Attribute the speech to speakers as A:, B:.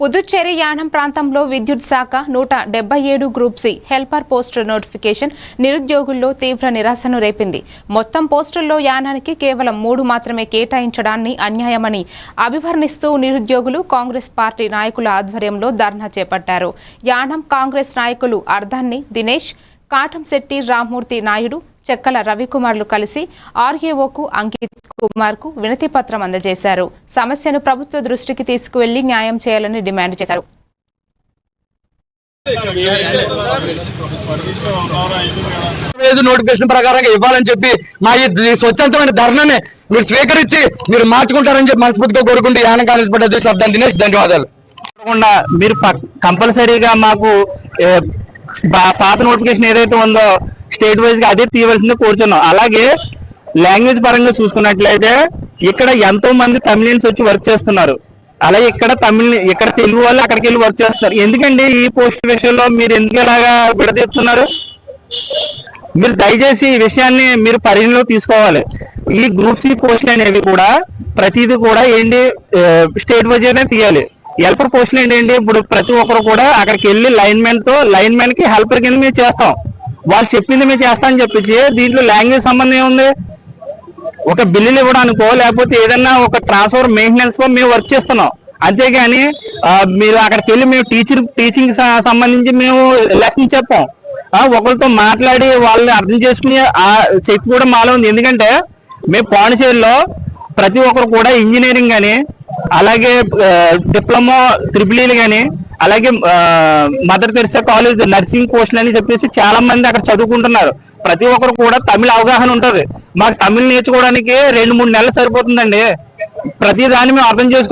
A: పుదుచ్చేరి యానం ప్రాంతంలో విద్యుత్ శాఖ నూట డెబ్బై ఏడు group C helper post notification నిరుద్యోగుల్లో తీవ్ర నిరాశను రేపింది. మొత్తం పోస్టుల్లో యానానికి కేవలం మూడు మాత్రమే కేటాయించడాన్ని అన్యాయమని అభివర్ణిస్తూ నిరుద్యోగులు కాంగ్రెస్ పార్టీ నాయకుల ఆధ్వర్యంలో ధర్నా చేపట్టారు. యానం కాంగ్రెస్ నాయకులు అర్ధాన్ని దినేష్ కాటంశెట్టి రామ్మూర్తి నాయుడు చెక్కల రవికుమార్లు కలిసి ఆర్ఏఓకు అంకిత్ కుమార్కు వినతి పత్రం అందజేశారు. సమస్యను ప్రభుత్వ దృష్టికి తీసుకువెళ్ళి న్యాయం చేయాలని డిమాండ్ చేశారు.
B: నోటిఫికేషన్ ప్రకారంగా ఇవ్వాలని చెప్పి మా ఈ స్వచ్ఛందమైన ధర్నాన్ని మీరు స్వీకరించి మీరు మార్చుకుంటారని చెప్పి మనస్ఫూర్తిగా కోరుకుంటూ యానం కాలేజ్ అధ్యక్షులు అర్థం దినేష్ ధన్యవాదాలు.
C: మీరు కంపల్సరీగా మాకు పాత నోటిఫికేషన్ ఏదైతే ఉందో స్టేట్ వైజ్గా అదే తీయవలసింది కోరుతున్నాం. అలాగే లాంగ్వేజ్ పరంగా చూసుకున్నట్లయితే ఇక్కడ ఎంతో మంది తమిళన్స్ వచ్చి వర్క్ చేస్తున్నారు. అలాగే ఇక్కడ తమిళ ఇక్కడ తెలుగు వాళ్ళు అక్కడికి వెళ్ళి వర్క్ చేస్తున్నారు. ఎందుకండి ఈ పోస్ట్ విషయంలో మీరు ఎందుకు ఇలాగా విడదీస్తున్నారు? మీరు దయచేసి ఈ విషయాన్ని మీరు పరిగణలో తీసుకోవాలి. ఈ గ్రూప్ సి పోస్టులు అనేవి కూడా ప్రతిదీ కూడా ఏంటి స్టేట్ వైజ్ అనే తీయాలి. హెల్పర్ పోస్టులు ఏంటంటే ఇప్పుడు ప్రతి ఒక్కరు కూడా అక్కడికి వెళ్ళి లైన్ మ్యాన్తో లైన్ మ్యాన్కి హెల్పర్ కింద మేము చేస్తాం. వాళ్ళు చెప్పింది మేము చేస్తామని చెప్పించి దీంట్లో లాంగ్వేజ్ సంబంధం ఏముంది? ఒక బిల్లులు ఇవ్వడానికో లేకపోతే ఏదన్నా ఒక ట్రాన్స్ఫర్ మెయింటెనెన్స్ కో మేము వర్క్ చేస్తున్నాం. అంతేగాని మీరు అక్కడికి వెళ్ళి మేము టీచర్ టీచింగ్ సంబంధించి మేము లెసన్ చెప్పాం. ఒకరితో మాట్లాడి వాళ్ళని అర్థం చేసుకునే ఆ శక్తి కూడా మాలో ఉంది. ఎందుకంటే మేము పాండిచేరిలో ప్రతి ఒక్కరు కూడా ఇంజనీరింగ్ కానీ అలాగే డిప్లొమా త్రిపులీలు కానీ అలాగే మదర్ తెరిసా కాలేజ్ నర్సింగ్ కోర్సులు అని చెప్పేసి చాలా మంది అక్కడ చదువుకుంటున్నారు. ప్రతి ఒక్కరు కూడా తమిళ అవగాహన ఉంటది. మాకు తమిళ్ నేర్చుకోవడానికి రెండు మూడు నెలలు సరిపోతుందండి. ప్రతి దాన్ని మేము అర్థం చేసుకు